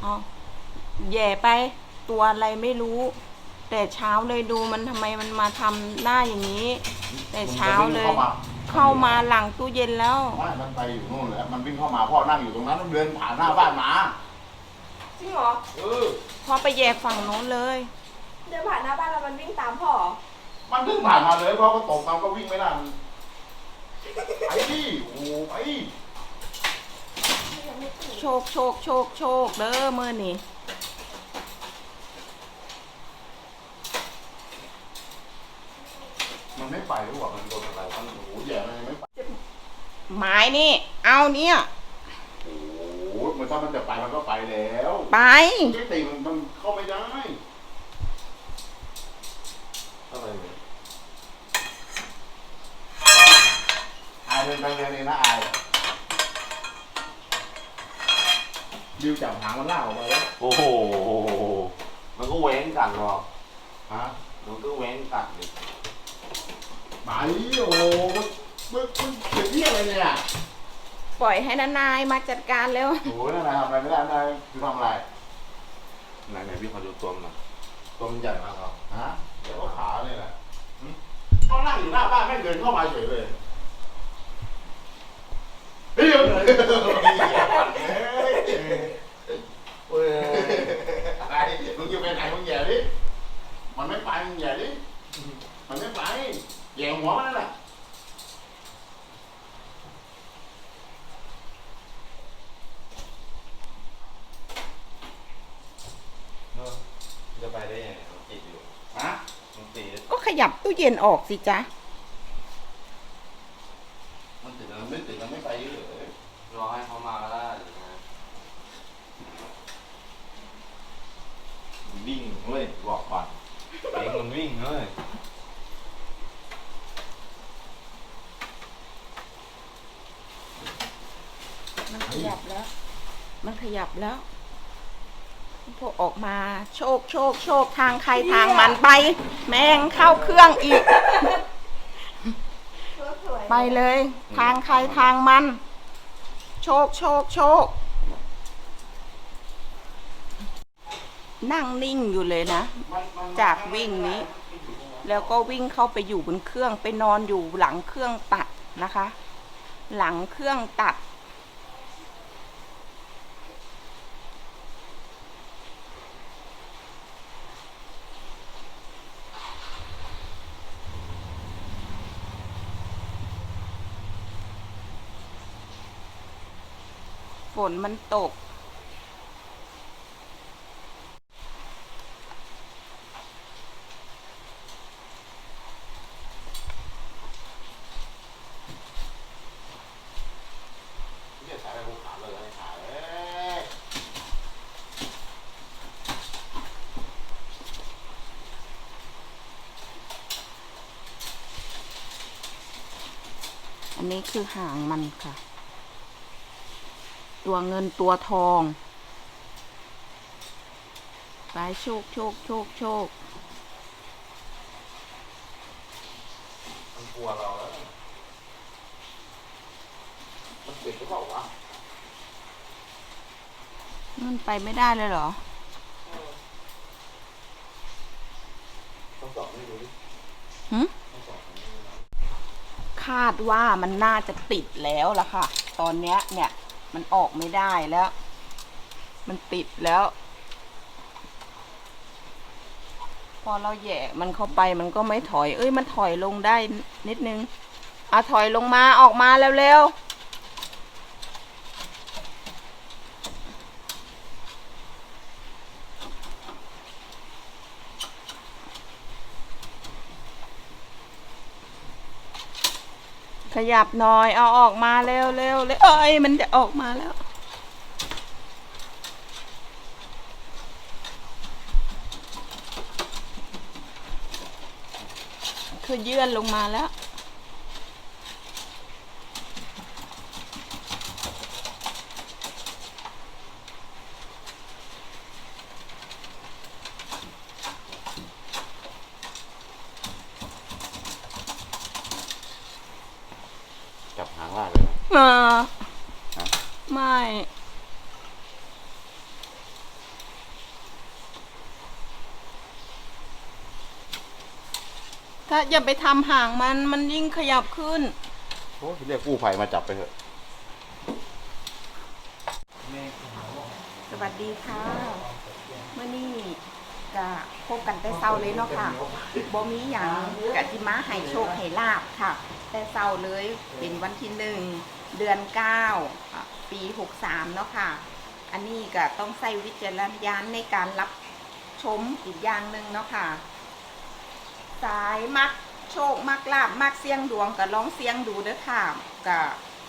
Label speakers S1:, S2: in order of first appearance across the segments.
S1: เอาแย่ไปตัวอะไรไม่รู้ แต่เช้าเลยดูมันทำไมมันมาทำหน้าอย่างนี้ แต่เช้าเลย
S2: มันวิ่ง
S1: เข้ามาหลังตู้เย็นแล้ว
S2: ไม่มันไปอยู่นู่นแหละมันวิ่งเข้ามาพ่อนั่งอยู่ตรงนั้นมันเดินผ่านหน้าบ้านมา
S3: จริงเหรอ
S2: เออ
S1: พอไปแย่ฝั่งโน้นเลย
S3: เดินผ่านหน้าบ้านแล้วมันวิ่งตามพ่อเหรอ
S2: มันเพิ่งผ่านมาเลยเพราะก็ตกมันก็วิ่งไม่ได้มันไอ้นี่โอ้โหไอ้
S3: ยังไม่ตื่น
S1: โชคโชคโชคโชคเด้อเมื่อนี่
S2: มันไม่ไปหรือว่ามันโดนอะไรมันโอ้โหแย่มันยังไม่ไป
S1: หมายนี่ เอาเนี่ย
S2: โอ้โหมันถ้ามันจะไปมันก็ไปแล้ว
S1: ไป
S2: ไม่ตีมันมันเข้าไม่ได้
S4: อะไรเนี่ย
S2: อายเดินไปเดินเลยนะอาย ดิวจับหางมันลากออกมาแล้ว
S4: โอ้โห มันก็แหว้งกัดหรอก
S2: ฮะ
S4: มันก็แหว้งกัดเลย
S2: ไปโอ้โหมันมันมันเสียเที่ยอะไรเนี่ย
S1: ปล่อยให้นานายมาจัดการเร็ว
S2: โอ้โหนั่นนายทำอะไรไม่ได้นายคือทำอะไร
S4: ไหนไหนพี่ขอดูตัวมันหน่อย
S2: ตัวมันใหญ่มากครับฮะเดี๋ยวก็ขาเนี่ยแหละหึก็นั่งอยู่หน้าบ้านแม่งเดินเข้ามาเฉยเลยเฮ้ย เฮ้ยเฮ้ยอะไรมึงจะไปไหนมึงแย่ดิ มันไม่ไปมึงแย่ดิ มันไม่ไปแย่หัวมันนั่นแหละ
S4: จะไปได้ยังไงมันติดอยู่
S2: ฮะ
S4: มันติด
S1: ก็ขยับตู้เย็นออกสิจ๊ะ
S2: มันติดมันไม่ติดมันไม่ไปเยอะเลย
S4: รอให้เขามาก็ได้วง เว้ยบอกก่อนเองมันวิ่งเว้ย
S1: มันขยับแล้ว มันขยับแล้วพวกออกมาโชคโชค โชคทางใครทางมันไป แมงเข้าเครื่องอีก
S3: รถสวย
S1: ไปเลย ทางใครทางมัน โชคโชค โชค นั่งนิ่งอยู่เลยนะ จากวิ่งนี้ แล้วก็วิ่งเข้าไปอยู่บนเครื่องไปนอนอยู่หลังเครื่องตัดนะคะ หลังเครื่องตัด ฝนมันตก
S2: เนี่ยสายไปภูเขาเลยไอ้ขาเอ้ย
S1: อันนี้คือหางมันค่ะ ตัวเงินตัวทองไปโชคโชคโชคโชค
S4: มันกลัวเราแล้ว
S2: มันติดหรือเปล่าวะ
S1: มันไปไม่ได้เลยเหรอ
S4: ต้องสอบให้ดูดิ
S1: หึ
S4: ต้องสอบให้ดูนะ
S1: คาดว่ามันน่าจะติดแล้วล่ะค่ะ ตอนเนี้ยเนี่ยมันออกไม่ได้แล้ว มันติดแล้ว พอเราแหย่มันเข้าไปมันก็ไม่ถอย เอ้ยมันถอยลงได้นิดนึงเอาถอยลงมาออกมาเร็วๆ ยับหน่อย เอาออกมาเร็วเร็วเร็วเอ้ยมันจะออกมาแล้ว คือเยื่อนลงมาแล้ว
S2: อ่
S1: ไม่ ถ้าอย่าไปทำห่างมันมันยิ่งขยับขึ้น
S2: โอ้ยเรียกกู้ภัยมาจับไปเถอะ
S1: สวัสดีค่ะเมื่อนี้ก็พบกันแต่เศร้าเลยเนาะค่ะบ่มีอย่างกะจิมะไห้โชคไห้ลาบค่ะ แต่เศร้าเลยเป็นวันที่หนึ่ง เดือนเก้าปีหกสามเนาะค่ะ อันนี้ก็ต้องใส่วิจารณญาณในการรับชมอีกอย่างหนึ่งเนาะค่ะ สายมักโชคมักลาบมักเสียงดวงก็ลองเสียงดูเด้อค่ะก็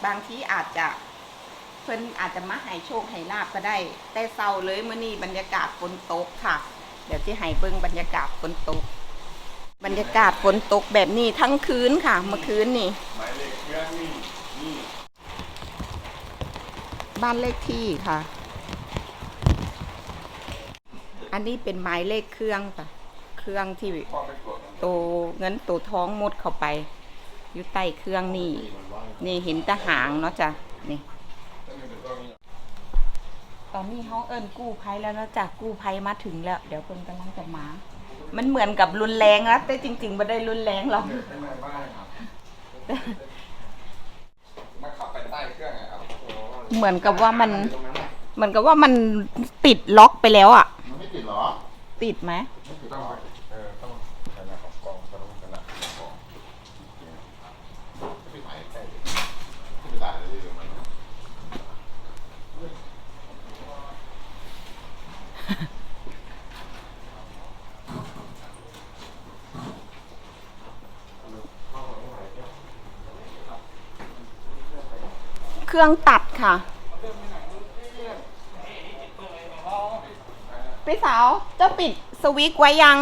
S1: บางทีอาจจะเพิ่นอาจจะมาให้โชคให้ลาบก็ได้ แต่เศร้าเลยเมื้อนี้บรรยากาศฝนตกค่ะ เดี๋ยวที่ให้เบิ่งบรรยากาศฝนตก บรรยากาศฝนตกแบบนี้ทั้งคืนค่ะ เมื่อคืนนี่
S2: หมายเลขเครื่องนี่นี่
S1: บ้านเลขที่ค่ะ อันนี้เป็นหมายเลขเครื่องค่ะ เครื่องที่โตเงินโตท้องมดเข้าไป อยู่ใต้เครื่องนี่ นี่เห็นตะหางเนาะจ้ะ นี่ ตอนนี้เขาเอิญกู้ภัยแล้วเนาะจ้ะ กู้ภัยมาถึงแล้ว เดี๋ยวเพิ่นกำลังจะมา มันเหมือนกับรุนแรงแล้วแต่จริงๆไม่ได้รุนแรงหรอก
S4: มาขับไปใต้เครื่องอะครับ
S1: เหมือนกับว่ามัน
S2: ตรงนั้นน่ะ
S1: เหมือนกับว่ามันติดล็อกไปแล้วอะ
S2: มันไม่ติดเหรอ
S1: ติดไหม
S2: ไม่ติดหร
S4: ต้อง
S2: อ
S4: เออต้องขนาดของกองต้องขนาดของกอง
S2: ไม่ไปใกล้ไม่ได้เลยเดี๋ยวมัน
S1: เค รื่องตัดค่ะ พี่สาวเจ้าปิดสวิตช์ไว้ยัง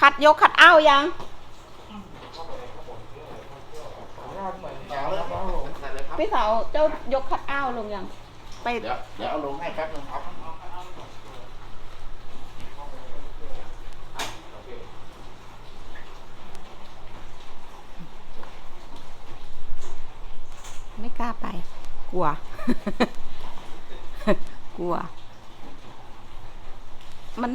S1: ขัดยกขัดอ้าวยัง พี่สาวเจ้ายกขัดอ้าวลงยัง ไป
S2: เดี๋ยวเดี๋ยวเอาลงให้แป๊บนึงครับ
S1: ไม่กล้าไป กลัว กลัว มัน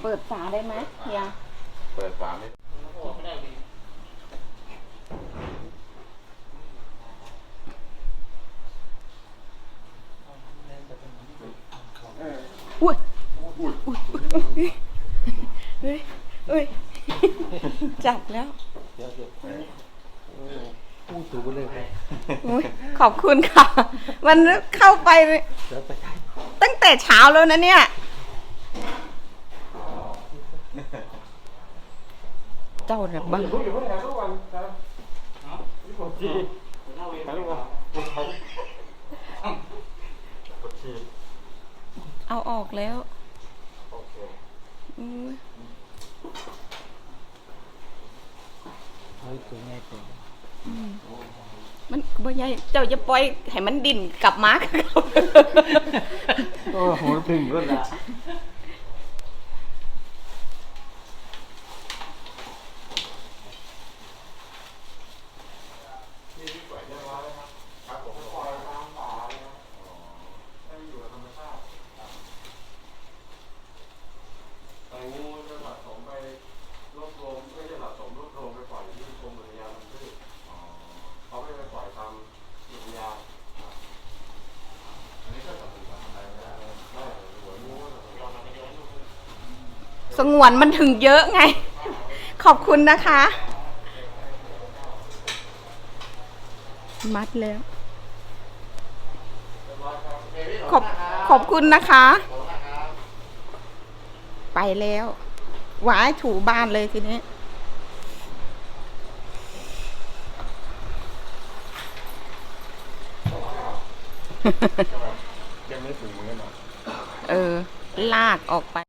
S1: เปิดฝาได้ไหมเฮีย
S2: เปิดฝาไม่
S1: อุ้ยอุ้ยอุ้ยเฮ้ยเฮ้ยจับแล้ว
S5: พูดถูกเลย
S1: ขอบคุณค่ะ มันเข้าไป
S5: เดี๋ยวไป
S1: ตั้งแต่เช้าแล้วนะเนี่ยเจ้าเนี่ยบ้าง เอาออกแล้ว
S5: โอเค
S1: อุ๊ย
S5: เฮ้ยตัวง่ายกว่า
S1: มันบ่ใหญ่เจ้าจะปล่อยให้มันดิ่นกลับมา
S5: โอ้โหถึงรถละ
S6: แต่งูจะสะสมไปรวบรวมไม่ใช่สะสมรวบรวมไปปล่อยที่กรมอุทยานมันพืชเขาไม่ไปปล่อยตามอุทยาน
S2: อันนี้ก็สำคัญทำอะไรไม่ได้
S6: ไม่หัวงูก็สะสม
S1: สงวนมันถึงเยอะไง ขอบคุณนะคะ มัดแล้ว ขอบขอบคุณนะคะ ไปแล้วหวายถูบ้านเลยทีนี้
S2: ยังไม่ถึงมือหรอ
S1: เออ ลากออกไป